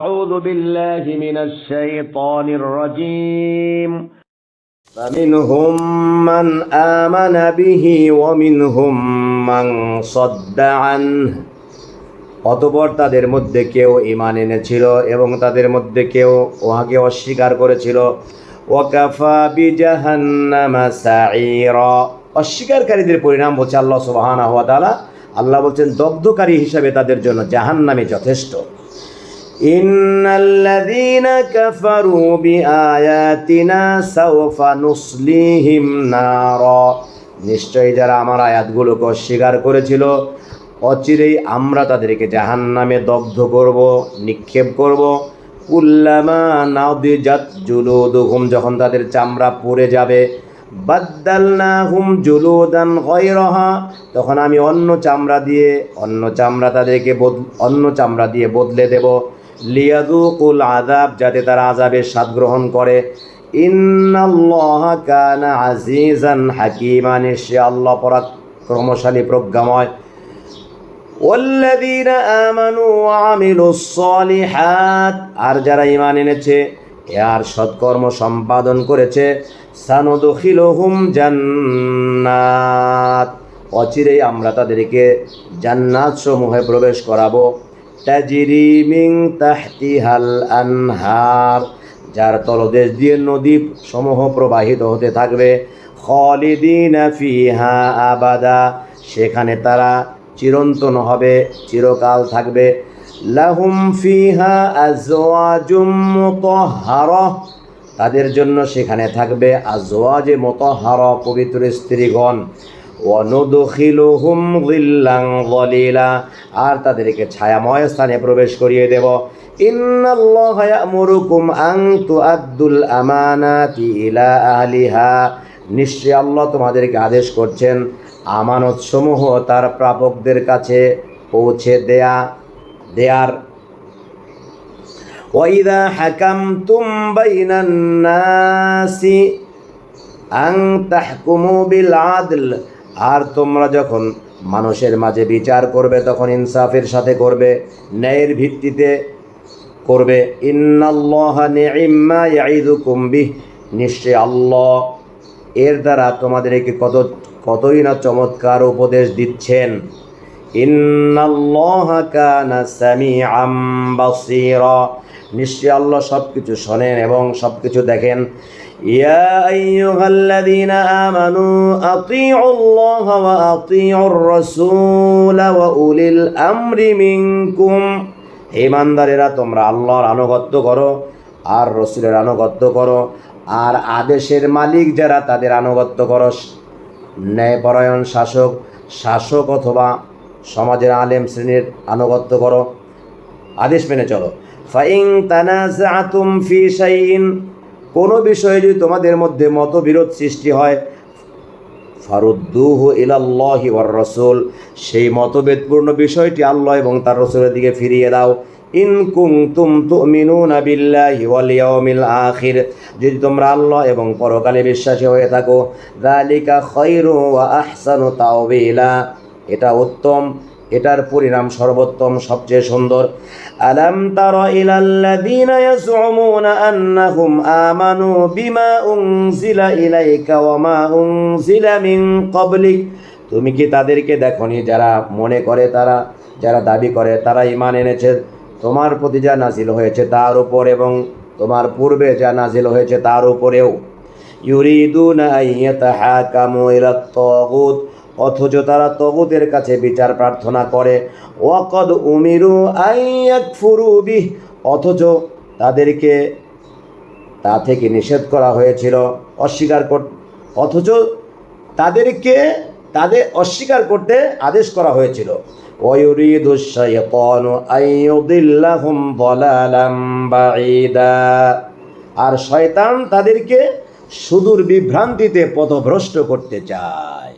أعوذ بالله من الشيطان الرجيم فمنهم من آمن به ومنهم من صد عنه অতপর তাদের মধ্যে কেউ ইমান এনেছিল এবং তাদের মধ্যে কেউ উহাকে অস্বীকার করেছিল ওয়াকাফা বিজাহান্নামা সাঈরা অস্বীকারীদের পরিণাম হচ্ছে আল্লাহ সুবহানাহু ওয়া তাআলা আল্লাহ বলছেন দগ্ধকারী হিসাবে তাদের জন্য জাহান্নামে যথেষ্ট إن الذين كفروا بآياتنا سوف نصليهم نارا নিশ্চয়ই যারা আমার আয়াতগুলোকে অস্বীকার করেছিল অচিরেই আমরা তাদেরকে জাহান নামে দগ্ধ করব নিক্ষেপ করব কুল্লামা নাদিজাত জুলুদুহুম যখন তাদের চামড়া পড়ে যাবে বাদ্দালনা হুম জুলুদান গয়রহা তখন আমি অন্য চামড়া দিয়ে অন্য চামড়া তাদেরকে বদ অন্য চামড়া দিয়ে বদলে দেব লিয়াদুকুল আযাব যাতে তারা আযাবের স্বাদ গ্রহণ করে ইন্নাল্লাহ কানা আজিজান হাকিমা নিশ্চয় আল্লাহ পরাক্রমশালী প্রজ্ঞাময় والذين آمنوا وعملوا الصالحات আর যারা ঈমান এনেছে আর সৎকর্ম সম্পাদন করেছে সানুদখিলুহুম জান্নাত অচিরেই আমরা তাদেরকে জান্নাত সমূহে প্রবেশ করাবো তাজিরি তাহতিহাল আনহার যার তলদেশ দিয়ে নদী সমূহ প্রবাহিত হতে থাকবে, খলিদিনা ফিহা আবাদা। সেখানে তারা চিরন্তন হবে, চিরকাল থাকবে। লাহুম ফিহা আজওয়াজুম মুতাহহারা তাদের জন্য সেখানে থাকবে আজওয়াজে মুতাহহারা পবিত্র স্ত্রীগণ। যালিলা। আর তাদেরকে ছায়াময় স্থানে প্রবেশ করিয়ে দেব। ইলা নিশ্চয় আল্লাহ তোমাদেরকে আদেশ করছেন আমানত সমূহ তার প্রাপকদের কাছে পৌঁছে দেয়া, দেয়ার। ওয়াইদা হাকামতুম বাইনান আং তাহকুমু বিল আদল। আর তোমরা যখন মানুষের মাঝে বিচার করবে, তখন ইনসাফের সাথে করবে, ন্যায়ের ভিত্তিতে করবে। ইন্নাল্লাহ নিশ্চয় আল্লাহ এর দ্বারা তোমাদেরকে কত কতই না চমৎকার উপদেশ দিচ্ছেন। নিশ্চয় আল্লাহ সব কিছু শোনেন এবং সব কিছু দেখেন ইমানদারেরা, তোমরা আল্লাহর আনুগত্য করো, আর রসুলের আনুগত্য করো, আর আদেশের মালিক যারা তাদের আনুগত্য করো। ন্যায়পরায়ণ শাসক শাসক অথবা সমাজের আলেম শ্রেণির আনুগত্য করো। আদেশ মেনে চলো। ফাইং ফি শাইইন। কোনো বিষয়ে যদি তোমাদের মধ্যে মতবিরোধ সৃষ্টি হয়, ফারুদ্দুহু ইলাল্লাহি ওয়ার রাসূল। সেই মতভেদপূর্ণ বিষয়টি আল্লাহ এবং তার রসুলের দিকে ফিরিয়ে দাও। ইন কুনতুম তুমিনুনা বিল্লাহি ওয়াল আখির। যদি তোমরা আল্লাহ এবং পরকালে বিশ্বাসী হয়ে থাকো, যালিকা ওয়া আহসানু তাওবিলা। এটা উত্তম, এটার পরিণাম সর্বোত্তম, সবচেয়ে সুন্দর। আলাম তারা ইলাল্লাযীনা ইয়াজউমুনা আন্নাহুম আমানু বিমা উনজিলা ইলাইকা ওয়া মা উনজিলা মিন ক্বাবলিক। তুমি কি তাদেরকে দেখনি যারা মনে করে তারা, যারা দাবি করে, তারা ঈমান এনেছে? তোমার প্রতি যা নাজিল হয়েছে তার উপর এবং তোমার পূর্বে যা নাজিল হয়েছে তার উপরেও। ইউরিদুনা আইয়াতাহাকামু ইলাত তাগুত। অথচ তারা তগুতের কাছে বিচার প্রার্থনা করে। ওয়াকদ উমিরু আইয়াক অথচ তাদেরকে তা থেকে নিষেধ করা হয়েছিল, অস্বীকার কর, অথচ তাদেরকে, তাদের অস্বীকার করতে আদেশ করা হয়েছিল। আর শয়তান তাদেরকে সুদূর বিভ্রান্তিতে পথভ্রষ্ট করতে চায়।